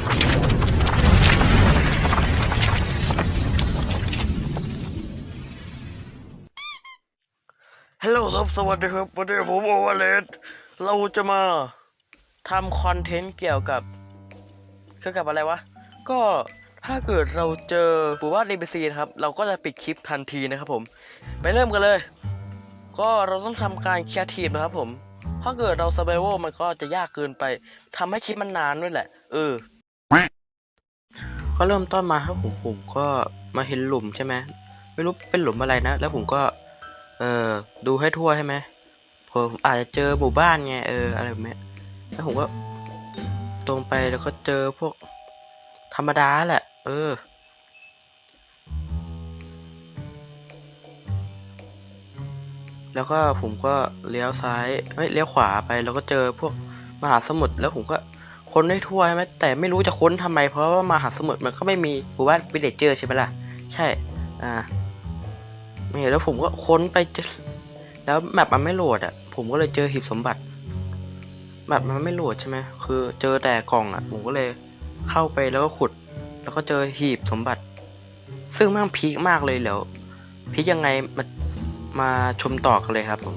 ฮัลโหลครับ สวัสดีครับ วันนี้ผมโอเวอร์เลดเราจะมาทำคอนเทนต์เกี่ยวกับเกี่ยวกับอะไรวะ ก็ถ้าเกิดเราเจอหมู่บ้าน NPC นะครับ เราก็จะปิดคลิปทันทีนะครับผม ไปเริ่มกันเลย ก็เราต้องทำการเคลียร์ทีมนะครับผม ถ้าเกิดเรา s u r v i v a l มันก็จะยากเกินไปทำให้คลิปมันนานด้วยแหละ เออ ก็เริ่มต้นมาครับผมผมก็มาเห็นหลุมใช่ไหมไม่รู้เป็นหลุมอะไรนะ แล้วผมก็ เออดูให้ทั่วใช่ไหมผมอาจจะเจอหมู่บ้านไงเอออะไรแบบนี้แล้วผมก็ตรงไปแล้วก็เจอพวกธรรมดาแหละ เออ แล้วก็ผมก็เลี้ยวซ้ายเอ้ยเลี้ยวขวาไปแล้วก็เจอพวกมหาสมุทรแล้วผมก็ ค้นได้ทั่วใช่ไหมแต่ไม่รู้จะค้นทำไม เพราะว่ามาหาสมุทรมันก็ไม่มีหมู่บ้านวิลเลจเจอร์ใช่ไหมล่ะ ใช่ อ่านี่แล้วผมก็ค้นไปเจอแล้วแมปมันไม่โหลดอะ ผมก็เลยเจอหีบสมบัติแมปมันไม่โหลดใช่ไหมคือเจอแต่กล่องอะ ผมก็เลยเข้าไปแล้วก็ขุด แล้วก็เจอหีบสมบัติ ซึ่งแม่งพีคมากเลยเดี๋ยวพีคยังไงมามาชมต่อกันเลยครับผม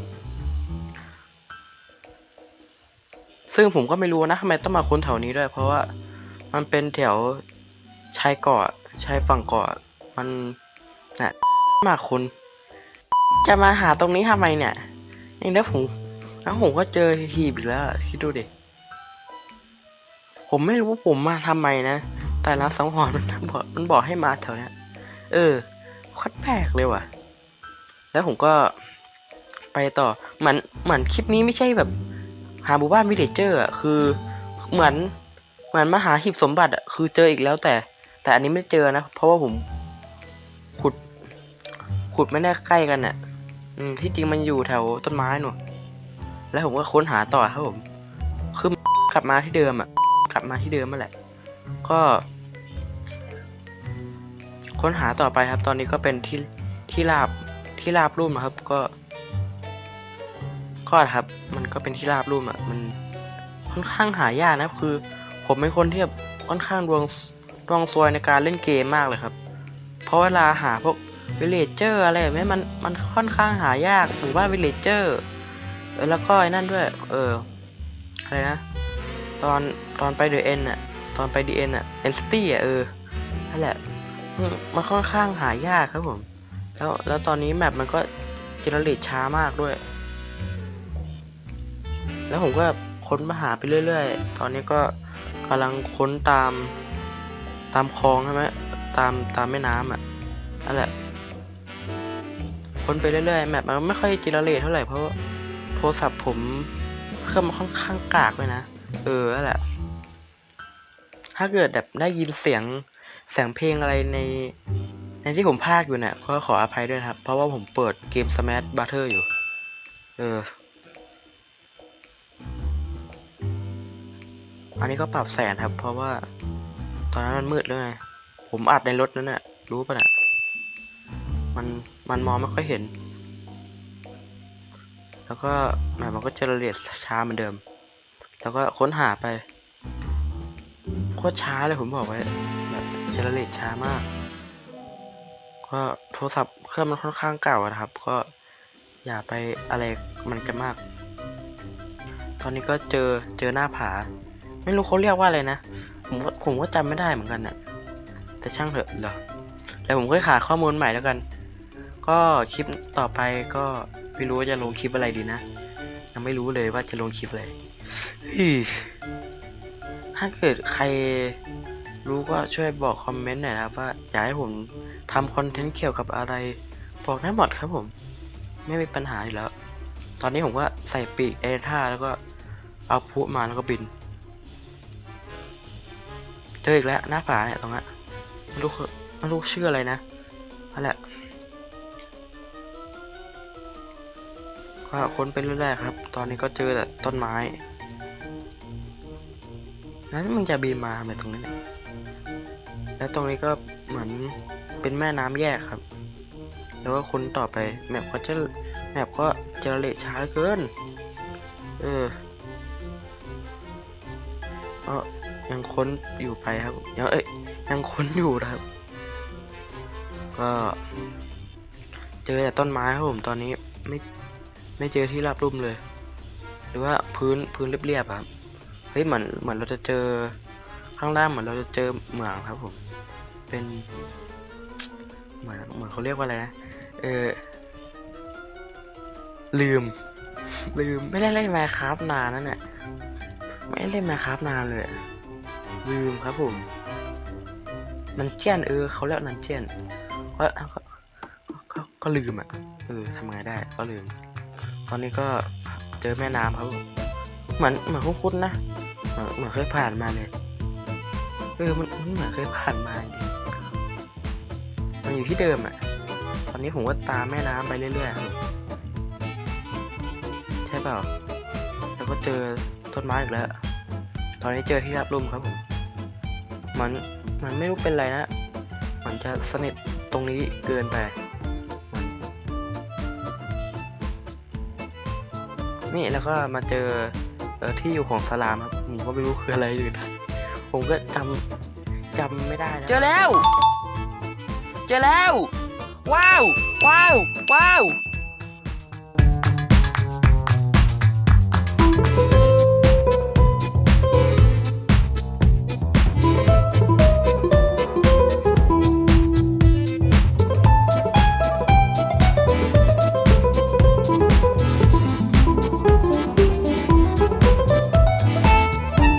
ซึ่งผมก็ไม่รู้นะทำไมต้องมาค้นแถวนี้ด้วย เพราะว่ามันเป็นแถวชายเกาะชายฝั่งเกาะมันน่ะมากคุณ จะมาหาตรงนี้ทำไมเนี่ยนี่แล้วผมแล้วผมก็เจอหีบอีกแล้ว คิดดูดิผมไม่รู้ว่าผมมาทำไมนะ แต่ละสังหรณ์มันบอกมันบอกให้มาแถวเนี้ยเออคตรแปลกเลยว่ะ แล้วผมก็ไปต่อเหมือนเหมือนคลิปนี้ไม่ใช่แบบ หาหมู่บ้านวิลเลจเจอร์อะคือเหมือนเหมือนมาหาหีบสมบัติอะคือเจออีกแล้วแต่ แต่อันนี้ไม่เจอนะ เพราะว่าผม ขุด ขุดไม่ได้ใกล้กันน่ะ อืมที่จริงมันอยู่แถวต้นไม้หนูแล้วผมก็ค้นหาต่อครับผมคือกลับมาที่เดิมอะ กลับมาที่เดิมนั่นแหละ ก็ ค้นหาต่อไปครับ ตอนนี้ก็เป็นที่ที่ราบที่ราบรุ่มนะครับ ก็ ก็ครับ มันก็เป็นที่ราบรุ่มอะ มันค่อนข้างหายากนะคือ ผมเป็นคนที่แบบค่อนข้างดวงดวงซวยในการเล่นเกมมากเลยครับ เพราะเวลาหาพวกวิลเลจเจอร์อะไรแบบนี้มันมันค่อนข้างหายากหรือว่าวิลเลจเจอร์แล้วก็ไอ้นั่นด้วย เอออะไรนะ ตอนตอนไปเดอะเอ็นอะ ตอนไปดีเอ็นอะเอ็นสตี้อะเออนั่นแหละมมันค่อนข้างหายากครับผม แล้วแล้วตอนนี้แมปมันก็เจเนเรตช้ามากด้วย แล้วผมก็ค้นมาหาไปเรื่อย ๆ ตอนนี้ก็กำลังค้นตามตามคลองใช่ไหมตามตามแม่น้ำอะนั่นแหละค้นไปเรื่อยๆแมปมันไม่ค่อยจิรเลเท่าไหร่เพราะโทรศัพท์ผมเครื่องมันค่อนข้างกากเลยนะ เออนั่นแหละ ถ้าเกิดแบบได้ยินเสียงเสียงเพลงอะไรใน ในที่ผมพากอยู่เนี่ยก็ขออภัยด้วยครับ เพราะว่าผมเปิดเกม Smash Butter อยู่ เออ อันนี้ก็ปรับแสงครับ เพราะว่า ตอนนั้นมันมืดแล้วไงผมอัดในรถนั่นน่ะรู้ป่ะน่ะมันมันมองไม่ค่อยเห็น แล้วก็แหมมันก็เจเนเรตช้าเหมือนเดิม แล้วก็ค้นหาไปโคตรช้าเลยผมบอกไว้แบบเจเนเรตช้ามาก ก็โทรศัพท์เครื่องมันค่อนข้างเก่าะนะครับ ก็อย่าไปอะไรมันกันมาก ตอนนี้ก็เจอเจอหน้าผา ไม่รู้เขาเรียกว่าอะไรนะ ผมก็ผมก็จำไม่ได้เหมือนกันน่ะ แต่ช่างเถอะเดี๋ยวแล้วผมค่อยหาข้อมูลใหม่แล้วกัน ก็คลิปต่อไปก็ไม่รู้ว่าจะลงคลิปอะไรดีนะ ยังไม่รู้เลยว่าจะลงคลิปอะไรถ้าเกิดใครรู้ก็ช่วยบอกคอมเมนต์หน่อยนะว่าอยากให้ผมทำคอนเทนต์เกี่ยวกับอะไร บอกได้หมดครับผม ไม่มีปัญหาอยู่แล้ว ตอนนี้ผมก็ใส่ปีกเอท่าแล้วก็เอาพุมาแล้วก็บิน เจออีกแล้วหน้าผาเนี่ยตรงนั้นไม่รู้คือไม่รู้ชื่ออะไรนะนั่นแหละก็ค้นไปเรื่อยๆครับ ตอนนี้ก็เจอแต่ต้นไม้แล้วมึงจะบินมาทำไมตรงนี้เนี่ยแล้วตรงนี้ก็เหมือนเป็นแม่น้ำแยกครับ แล้วก็ค้นต่อไปแมปก็จะแมปก็เจเนเรตช้าเกิน เออเออ ยังค้นอยู่ไปครับยังเอ้ยยังค้นอยู่นะครับ ก็ เจอแต่ต้นไม้ครับผมตอนนี้ไม่ไม่เจอที่ราบรุ่มเลย หรือว่าพื้นพื้นเรียบๆครับเฮ้ยเหมือนเหมือนเราจะเจอข้างล่างเหมือนเราจะเจอเหมืองครับผม เป็นเหมือนเหมือนเขาเรียกว่าอะไรนะเออลืม ลืมไม่ได้เล่นมคคราฟนานนั่นแหละไม่ได้เล่นมคคราฟนานเลย ลืมครับผมนันเจียนเออเขาเรียกนันเจียนก็ก็ก็ลืมอะเออทำไงได้ก็ลืม ตอนนี้ก็เจอแม่น้ำครับผมเหมือนเหมือนคุ้นๆนะเหมือนเหมือนเคยผ่านมาเลยเออมันเหมือนเคยผ่านมามันอยู่ที่เดิมอะตอนนี้ผมก็ตามแม่น้ำไปเรื่อยๆใช่เปล่าแล้วก็เจอต้นไม้อีกแล้ว ตอนนี้เจอที่รับลมครับผม มันมันไม่รู้เป็นไรนะ มันจะสนิทตรงนี้เกินไปนนี่แล้วก็มาเจอเออที่อยู่ของสลามครับผมก็ไม่รู้คืออะไรอยู่นะผมก็จำจำไม่ได้นะเจอแล้ว เจอแล้ว ว้าว ว้าว ว้าว